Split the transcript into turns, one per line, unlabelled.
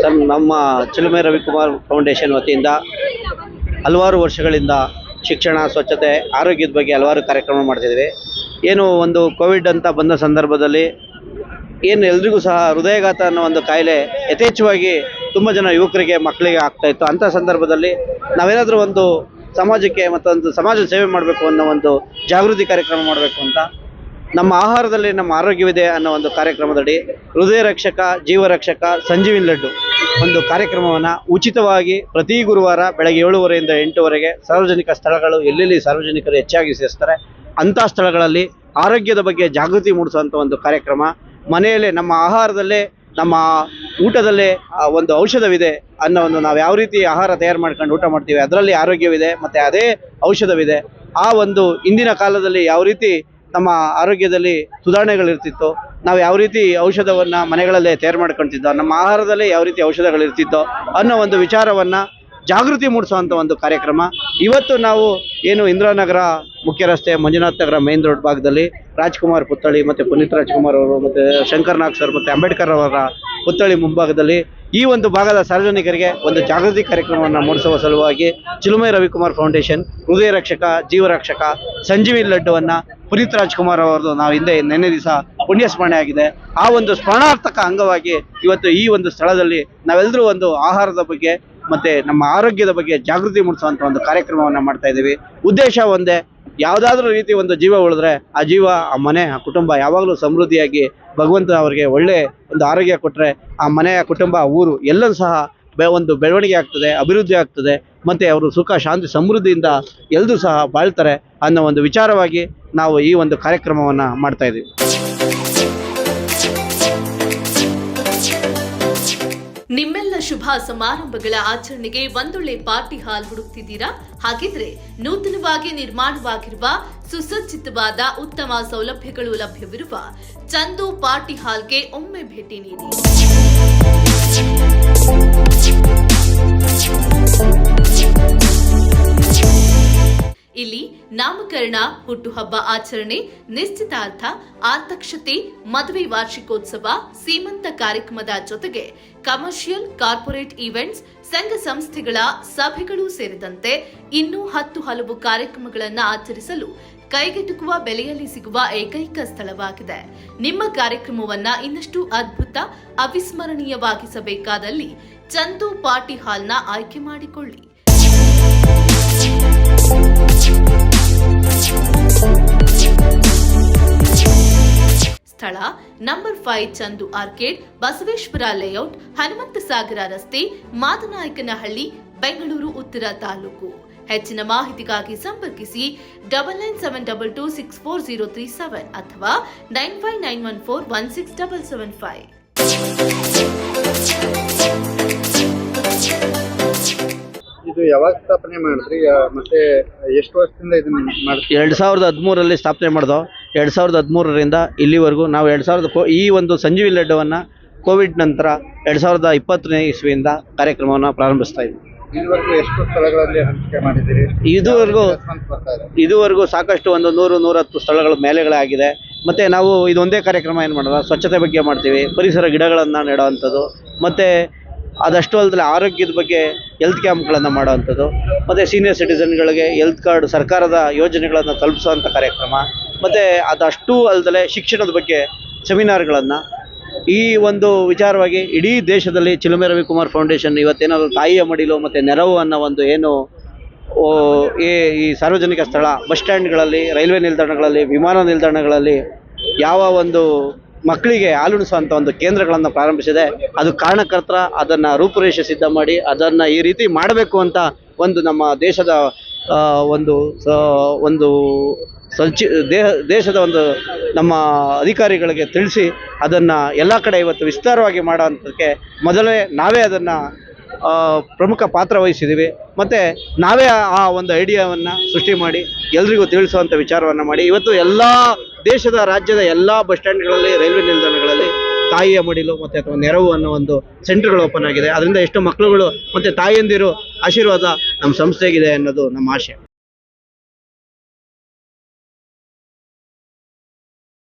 Sir ನಮ್ಮ ಚಿಲುಮೆ Ravikumar foundation ವತಿಯಿಂದ ಹಲವಾರು ವರ್ಷಗಳಿಂದ ಶಿಕ್ಷಣ, ಸ್ವಚ್ಛತೆ, ಆರೋಗ್ಯದ ಬಗ್ಗೆ ಹಲವಾರು ಕಾರ್ಯಕ್ರಮ ಮಾಡ್ತಿದ್ದೀವಿ ಏನು ಒಂದು ಕೋವಿಡ್ ಅಂತ ಬಂದ ಸಂದರ್ಭದಲ್ಲಿ ಏನು ಎಲ್ರಿಗೂ ಸಹ ಹೃದಯಘಾತ ಅನ್ನೋ ಒಂದು ಕಾಯಿಲೆ ಯಥೇಚ್ಛವಾಗಿ ತುಂಬ ಜನ ಯುವಕರಿಗೆ ಮಕ್ಕಳಿಗೆ ಆಗ್ತಾಯಿತ್ತು ಅಂಥ ಸಂದರ್ಭದಲ್ಲಿ ನಾವೇನಾದರೂ ಒಂದು ಸಮಾಜಕ್ಕೆ ಮತ್ತೊಂದು ಸಮಾಜ ಸೇವೆ ಮಾಡಬೇಕು ಅನ್ನೋ ಒಂದು ಜಾಗೃತಿ ಕಾರ್ಯಕ್ರಮ ಮಾಡಬೇಕು ಅಂತ ನಮ್ಮ ಆಹಾರದಲ್ಲಿ ನಮ್ಮ ಆರೋಗ್ಯವಿದೆ ಅನ್ನೋ ಒಂದು ಕಾರ್ಯಕ್ರಮದಡಿ ಹೃದಯ ರಕ್ಷಕ, ಜೀವ ರಕ್ಷಕ, ಸಂಜೀವಿನ್ ಲಡ್ಡು ಒಂದು ಕಾರ್ಯಕ್ರಮವನ್ನು ಉಚಿತವಾಗಿ ಪ್ರತಿ ಗುರುವಾರ ಬೆಳಗ್ಗೆ ಏಳುವರೆಯಿಂದ ಎಂಟುವರೆಗೆ ಸಾರ್ವಜನಿಕ ಸ್ಥಳಗಳು, ಎಲ್ಲೆಲ್ಲಿ ಸಾರ್ವಜನಿಕರು ಹೆಚ್ಚಾಗಿ ಸೇರಿಸ್ತಾರೆ, ಅಂಥ ಸ್ಥಳಗಳಲ್ಲಿ ಆರೋಗ್ಯದ ಬಗ್ಗೆ ಜಾಗೃತಿ ಮೂಡಿಸುವಂಥ ಒಂದು ಕಾರ್ಯಕ್ರಮ. ಮನೆಯಲ್ಲೇ ನಮ್ಮ ಆಹಾರದಲ್ಲೇ, ನಮ್ಮ ಊಟದಲ್ಲೇ ಒಂದು ಔಷಧವಿದೆ ಅನ್ನೋ ಒಂದು ನಾವು ಯಾವ ರೀತಿ ಆಹಾರ ತಯಾರು ಮಾಡ್ಕೊಂಡು ಊಟ ಮಾಡ್ತೀವಿ, ಅದರಲ್ಲಿ ಆರೋಗ್ಯವಿದೆ, ಮತ್ತು ಅದೇ ಔಷಧವಿದೆ. ಆ ಒಂದು ಇಂದಿನ ಕಾಲದಲ್ಲಿ ಯಾವ ರೀತಿ ನಮ್ಮ ಆರೋಗ್ಯದಲ್ಲಿ ಸುಧಾರಣೆಗಳಿರ್ತಿತ್ತು. ನಾವು ಯಾವ ರೀತಿ ಔಷಧವನ್ನು ಮನೆಗಳಲ್ಲೇ ತಯಾರು ಮಾಡ್ಕೊಳ್ತಿದ್ದೋ ನಮ್ಮ ಆಹಾರದಲ್ಲೇ ಯಾವ ರೀತಿ ಔಷಧಗಳಿರ್ತಿತ್ತೋ ಅನ್ನೋ ಒಂದು ವಿಚಾರವನ್ನು ಜಾಗೃತಿ ಮೂಡಿಸುವಂಥ ಒಂದು ಕಾರ್ಯಕ್ರಮ. ಇವತ್ತು ನಾವು ಏನು ಇಂದಿರಾನಗರ ಮುಖ್ಯ ರಸ್ತೆ ಮಂಜುನಾಥ್ ನಗರ ಮೇನ್ ರೋಡ್ ಭಾಗದಲ್ಲಿ ರಾಜ್ಕುಮಾರ್ ಪುತ್ಥಳಿ ಮತ್ತು ಪುನೀತ್ ರಾಜ್ಕುಮಾರ್ ಅವರು ಮತ್ತು ಶಂಕರ್ ನಾಗ್ ಸರ್ ಮತ್ತು ಅಂಬೇಡ್ಕರ್ ಅವರ ಪುತ್ಥಳಿ ಮುಂಭಾಗದಲ್ಲಿ ಈ ಒಂದು ಭಾಗದ ಸಾರ್ವಜನಿಕರಿಗೆ ಒಂದು ಜಾಗೃತಿ ಕಾರ್ಯಕ್ರಮವನ್ನು ಮೂಡಿಸುವ ಸಲುವಾಗಿ ಚಿಲುಮೆ ರವಿಕುಮಾರ್ ಫೌಂಡೇಶನ್, ಹೃದಯ ರಕ್ಷಕ, ಜೀವರಕ್ಷಕ ಸಂಜೀವಿ ಲಡ್ಡುವನ್ನು ಪುನೀತ್ ರಾಜ್ಕುಮಾರ್ ಅವರದು ನಾವು ಹಿಂದೆ ನಿನ್ನೆ ದಿವಸ ಪುಣ್ಯ ಸ್ಮರಣೆ ಆಗಿದೆ. ಆ ಒಂದು ಸ್ಮರಣಾರ್ಥಕ ಅಂಗವಾಗಿ ಇವತ್ತು ಈ ಒಂದು ಸ್ಥಳದಲ್ಲಿ ನಾವೆಲ್ಲರೂ ಒಂದು ಆಹಾರದ ಬಗ್ಗೆ ಮತ್ತೆ ನಮ್ಮ ಆರೋಗ್ಯದ ಬಗ್ಗೆ ಜಾಗೃತಿ ಮೂಡಿಸುವಂತ ಒಂದು ಕಾರ್ಯಕ್ರಮವನ್ನ ಮಾಡ್ತಾ ಇದ್ದೀವಿ. ಉದ್ದೇಶ ಒಂದೇ, ಯಾವುದಾದ್ರೂ ರೀತಿ ಒಂದು ಜೀವ ಉಳಿದ್ರೆ ಆ ಜೀವ, ಆ ಮನೆ, ಆ ಕುಟುಂಬ ಯಾವಾಗಲೂ ಸಮೃದ್ಧಿಯಾಗಿ ಭಗವಂತ ಅವರಿಗೆ ಒಳ್ಳೆ ಒಂದು ಆರೋಗ್ಯ ಕೊಟ್ಟರೆ ಆ ಮನೆಯ ಕುಟುಂಬ ಊರು ಎಲ್ಲರೂ ಸಹ ಒಂದು ಬೆಳವಣಿಗೆ ಆಗ್ತದೆ, ಅಭಿವೃದ್ಧಿ ಆಗ್ತದೆ. ಮತ್ತು ಅವರು ಸುಖ, ಶಾಂತಿ, ಸಮೃದ್ಧಿಯಿಂದ ಎಲ್ಲರೂ ಸಹ ಬಾಳ್ತಾರೆ. ಅನ್ನೋ ಒಂದು ವಿಚಾರವಾಗಿ ನಾವು ಈ ಒಂದು ಕಾರ್ಯಕ್ರಮವನ್ನು ಮಾಡ್ತಾ ಇದ್ದೀವಿ
ನಿಮ್ಮೆಲ್ಲ ಶುಭ ಸಮಾರಂಭಗಳ ಆಚರಣೆಗೆ ಒಂದೊಳ್ಳೆ ಪಾರ್ಟಿ ಹಾಲ್ ಹುಡುಕ್ತಿದ್ದೀರಾ? ಹಾಗಿದ್ರೆ ನೂತನವಾಗಿ ನಿರ್ಮಾಣವಾಗಿರುವ ಸುಸಜ್ಜಿತವಾದ ಉತ್ತಮ ಸೌಲಭ್ಯಗಳು ಲಭ್ಯವಿರುವ ಚಂದು ಪಾರ್ಟಿ ಹಾಲ್ಗೆ ಒಮ್ಮೆ ಭೇಟಿ ನೀಡಿ. ಇಲ್ಲಿ ನಾಮಕರಣ, ಹುಟ್ಟುಹಬ್ಬ ಆಚರಣೆ, ನಿಶ್ಚಿತಾರ್ಥ ಆರ್ಥಕ್ಷತೆ ಮದುವೆ ವಾರ್ಷಿಕೋತ್ಸವ, ಸೀಮಂತ ಕಾರ್ಯಕ್ರಮದ ಜೊತೆಗೆ ಕಮರ್ಷಿಯಲ್, ಕಾರ್ಪೊರೇಟ್ ಈವೆಂಟ್ಸ್, ಸಂಘ ಸಂಸ್ಥೆಗಳ ಸಭೆಗಳು ಸೇರಿದಂತೆ ಇನ್ನೂ ಹತ್ತು ಹಲವು ಕಾರ್ಯಕ್ರಮಗಳನ್ನು ಆಚರಿಸಲು ಕೈಗೆಟುಕುವ ಬೆಲೆಯಲ್ಲಿ ಸಿಗುವ ಏಕೈಕ ಸ್ಥಳವಾಗಿದೆ. ನಿಮ್ಮ ಕಾರ್ಯಕ್ರಮವನ್ನ ಇನ್ನಷ್ಟು ಅದ್ಭುತ, ಅವಿಸ್ಮರಣೀಯವಾಗಿಸಬೇಕಾದಲ್ಲಿ ಚಂದು ಪಾರ್ಟಿ ಹಾಲ್ನ ಆಯ್ಕೆ ಮಾಡಿಕೊಳ್ಳಿ. ಸ್ಥಳ number five Chandu arcade, Basaveshwara layout, Hanumantha Sagara ರಸ್ತೆ, ಮಾದನಾಯಕನಹಳ್ಳಿ, ಬೆಂಗಳೂರು, ಉತ್ತರ ತಾಲೂಕು. ಹೆಚ್ಚಿನ ಮಾಹಿತಿಗಾಗಿ ಸಂಪರ್ಕಿಸಿ double nine seven double two six four zero three seven ಅಥವಾ nine five nine one four one six double seven five.
ಇದು ಯಾವಾಗ ಸ್ಥಾಪನೆ ಮಾಡಿದ್ರಿ? ಯಾ- ಮತ್ತೆ ಎಷ್ಟು ವರ್ಷದಿಂದ ಇದನ್ನ ಮಾಡ್ತೀವಿ
ಎರಡು ಸಾವಿರದ ಹದಿಮೂರಲ್ಲಿ ಸ್ಥಾಪನೆ ಮಾಡ್ದೋ ಎರಡ್ ಸಾವಿರದ ಹದಿಮೂರರಿಂದ ಇಲ್ಲಿವರೆಗೂ ನಾವು ಎರಡು ಸಾವಿರದ ಕೋ ಈ ಒಂದು ಸಂಜೀವಿ ಲಡ್ಡುವನ್ನು ಕೋವಿಡ್ ನಂತರ ಎರಡ್ ಸಾವಿರದ ಇಪ್ಪತ್ತನೇ ಇಸ್ವಿಯಿಂದ ಕಾರ್ಯಕ್ರಮವನ್ನು ಪ್ರಾರಂಭಿಸ್ತಾ ಇದ್ವಿ.
ಇದುವರೆಗೂ ಎಷ್ಟು ಸ್ಥಳಗಳಲ್ಲಿ ಹಂಚಿಕೆ ಮಾಡಿದ್ದೀರಿ?
ಇದುವರೆಗೂ
response ಬರ್ತಾ ಇದೆ
ಇದುವರೆಗೂ ಸಾಕಷ್ಟು ಒಂದು ನೂರು ನೂರತ್ತು ಸ್ಥಳಗಳು ಮೇಲೆಗಳಾಗಿದೆ. ಮತ್ತು ನಾವು ಇದೊಂದೇ ಕಾರ್ಯಕ್ರಮ ಏನು ಮಾಡೋದು ಸ್ವಚ್ಛತೆ ಬಗ್ಗೆ ಮಾಡ್ತೀವಿ ಪರಿಸರ ಗಿಡಗಳನ್ನು ನೆಡೋವಂಥದ್ದು. ಮತ್ತು ಅದಷ್ಟು ಅಲ್ಲದೆ ಆರೋಗ್ಯದ ಬಗ್ಗೆ ಹೆಲ್ತ್ ಕ್ಯಾಂಪ್ಗಳನ್ನು ಮಾಡೋವಂಥದ್ದು, ಮತ್ತು ಸೀನಿಯರ್ ಸಿಟಿಸನ್ಗಳಿಗೆ ಹೆಲ್ತ್ ಕಾರ್ಡ್ ಸರ್ಕಾರದ ಯೋಜನೆಗಳನ್ನು ತಲುಪಿಸುವಂಥ ಕಾರ್ಯಕ್ರಮ, ಮತ್ತು ಅದಷ್ಟೂ ಅಲ್ಲದೆ ಶಿಕ್ಷಣದ ಬಗ್ಗೆ ಸೆಮಿನಾರ್ಗಳನ್ನು ಈ ಒಂದು ವಿಚಾರವಾಗಿ ಇಡೀ ದೇಶದಲ್ಲಿ ಚಿಲುಮೆ ರವಿಕುಮಾರ್ ಫೌಂಡೇಶನ್ ಇವತ್ತೇನಾದರೂ ತಾಯಿಯ ಮಡಿಲು ಮತ್ತು ನೆರವು ಅನ್ನೋ ಒಂದು ಏನು ಈ ಸಾರ್ವಜನಿಕ ಸ್ಥಳ, ಬಸ್ ಸ್ಟ್ಯಾಂಡ್ಗಳಲ್ಲಿ, ರೈಲ್ವೆ ನಿಲ್ದಾಣಗಳಲ್ಲಿ, ವಿಮಾನ ನಿಲ್ದಾಣಗಳಲ್ಲಿ ಯಾವ ಒಂದು ಮಕ್ಕಳಿಗೆ ಹಾಲುಣಿಸುವಂಥ ಒಂದು ಕೇಂದ್ರಗಳನ್ನು ಪ್ರಾರಂಭಿಸಿದೆ. ಅದು ಕಾರಣಕರ್ತರ, ಅದನ್ನು ರೂಪುರೇಷೆ ಸಿದ್ಧ ಮಾಡಿ, ಅದನ್ನು ಈ ರೀತಿ ಮಾಡಬೇಕು ಅಂತ ಒಂದು ನಮ್ಮ ದೇಶದ ಒಂದು ಒಂದು ಸಂಚಿ, ದೇಹ, ದೇಶದ ಒಂದು ನಮ್ಮ ಅಧಿಕಾರಿಗಳಿಗೆ ತಿಳಿಸಿ ಅದನ್ನು ಎಲ್ಲ ಕಡೆ ಇವತ್ತು ವಿಸ್ತಾರವಾಗಿ ಮಾಡೋವಂಥದ್ದಕ್ಕೆ ಮೊದಲೇ ನಾವೇ ಅದನ್ನು ಪ್ರಮುಖ ಪಾತ್ರ ವಹಿಸಿದ್ದೀವಿ ಮತ್ತು ನಾವೇ ಆ ಒಂದು ಐಡಿಯಾವನ್ನು ಸೃಷ್ಟಿ ಮಾಡಿ, ಎಲ್ರಿಗೂ ತಿಳಿಸುವಂಥ ವಿಚಾರವನ್ನು ಮಾಡಿ. ಇವತ್ತು ಎಲ್ಲ ದೇಶದ ರಾಜ್ಯದ ಎಲ್ಲ ಬಸ್ ಸ್ಟ್ಯಾಂಡ್ಗಳಲ್ಲಿ, ರೈಲ್ವೆ ನಿಲ್ದಾಣಗಳಲ್ಲಿ ತಾಯಿಯ ಮಡಿಲು ಮತ್ತೆ ಅಥವಾ ನೆರವು ಅನ್ನೋ ಒಂದು ಸೆಂಟರ್ಗಳು ಓಪನ್ ಆಗಿದೆ. ಅದರಿಂದ ಎಷ್ಟೋ ಮಕ್ಕಳುಗಳು ಮತ್ತೆ ತಾಯಿಯಂದಿರು ಆಶೀರ್ವಾದ ನಮ್ಮ ಸಂಸ್ಥೆಗಿದೆ ಅನ್ನೋದು ನಮ್ಮ ಆಶೆ.